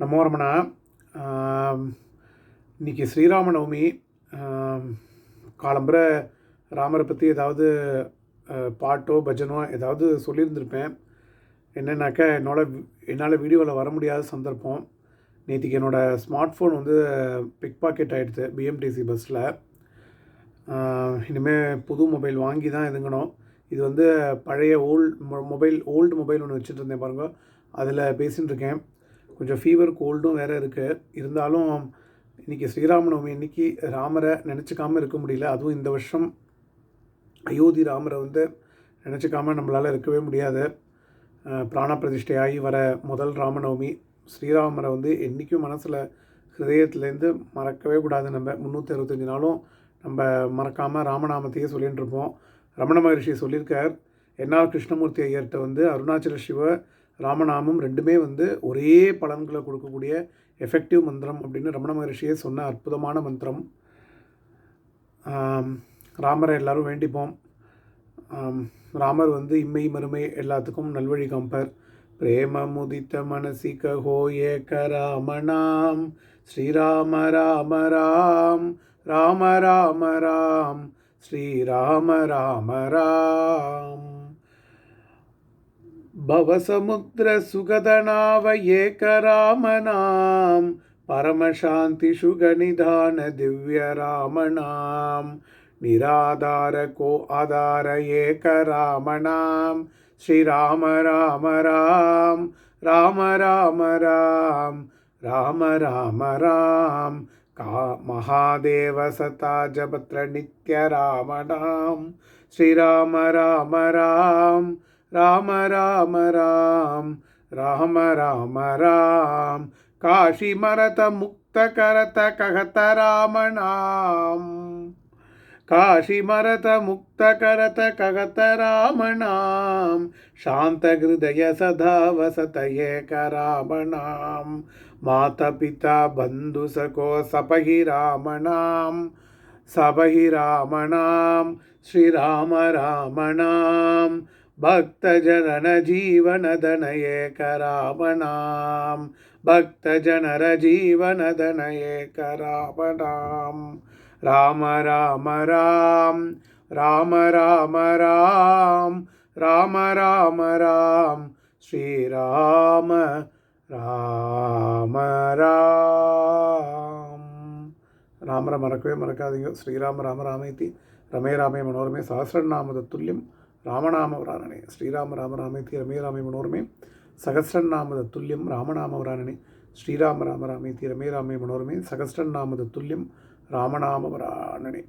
நமோ ரமணா ஆம், ஸ்ரீராம நவமி ஆம், காலம்பர ராமரை பற்றி ஏதாவது பாட்டோ பஜனோ ஏதாவது சொல்லியிருந்திருப்பேன். என்னன்னாக்கா என்னோட என்னால் வீடியோவில் வர முடியாத சந்தர்ப்பம். நேற்றுக்கு என்னோடய ஸ்மார்ட் ஃபோன் வந்து பிக் பாக்கெட் ஆகிடுது பிஎம்டிசி பஸ்ஸில் இனிமேல் புது மொபைல் வாங்கி தான் இதுங்கணும் இது வந்து பழைய ஓல்டு மொபைல் ஓல்டு மொபைல் ஒன்று வச்சுட்டு இருந்தேன் பாருங்க. அதில் பேசிகிட்டு இருக்கேன். கொஞ்சம் ஃபீவர் கோல்டும் வேறு இருக்குது இருந்தாலும் இன்றைக்கி ஸ்ரீராமநவமி இன்னைக்கு ராமரை நினச்சிக்காம இருக்க முடியல. அதுவும் இந்த வருஷம் அயோத்தி ராமரை வந்து நினச்சிக்காம நம்மளால் இருக்கவே முடியாது. அஹ், பிராண பிரதிஷ்டையாகி வர முதல் ராமநவமி ஸ்ரீராமரை வந்து என்றைக்கும் மனசில் ஹிரதயத்துலேருந்து மறக்கவே கூடாது நம்ம. முந்நூற்றி அறுபத்தஞ்சு நாளும் நம்ம மறக்காமல் ராமநாமத்தையே சொல்லிகிட்டு இருப்போம். ரமண மகரிஷி சொல்லியிருக்கார் என்ஆர் கிருஷ்ணமூர்த்தி ஐயர்கிட்ட வந்து அருணாச்சல சிவ ராமநாமம் ரெண்டுமே வந்து ஒரே பலன்களை கொடுக்கக்கூடிய எஃபெக்டிவ் மந்திரம் அப்படின்னு ரமண மகரிஷியே சொன்ன அற்புதமான மந்திரம். ராமரை எல்லாரும் வேண்டிப்போம். ராமர் வந்து இம்மை மறுமை எல்லாத்துக்கும் நல்வழி காம்பர் பிரேம முதித்த மனசி கஹோ ஏக ராமநாம். ஸ்ரீராம ராம ராம். ராம ராம ராம். ஸ்ரீராம ராம ராம். भवसमुद्रसुगदनाव एकरामनां परमशान्तिषुगनिधान दिव्यरामणां निराधारको आधार एकरामणां श्रीराम राम राम राम राम राम राम राम राम का महादेव सता जपत्र नित्यरामणां श्रीराम राम राम ராம ராம ராம். ராம ராம ராம். காஷி மரத முக்த கரத ககத ராமநாம் காஷி மரத முக்த கரத ககத ராமநாம் சாந்த ஹிருதய சதா வசத ஏக ராமநாம் மாத பிதா பந்து சகோ சபகி ராமநாம் சபகி ராமநாம் ஸ்ரீராம ராமநாம் सबहि राम नाम श्री राम राम नाम भक्तजनन जीवन दनये करावणां भक्तजनर जीवन दनये करावणां राम राम राम राम राम राम राम राम राम श्रीराम ராம ராம் ராமரை மறக்கவே மறக்காதீங்க ஸ்ரீராம ராம ராமேதி ரமே ராமே மனோரமே சஹசிரநாமத துல்லியம் ராமநாமவராணனே. ஸ்ரீராம ராமராமே தீ ரமே ராமே மனோரமே. சகசிரநாமத துல்லியம் ராமநாமவராணனே. ஸ்ரீராம ராமராமே தீ ரமே ராமே மனோரமே. சகசிரநாமத துல்லியம் ராமநாமவராணனே.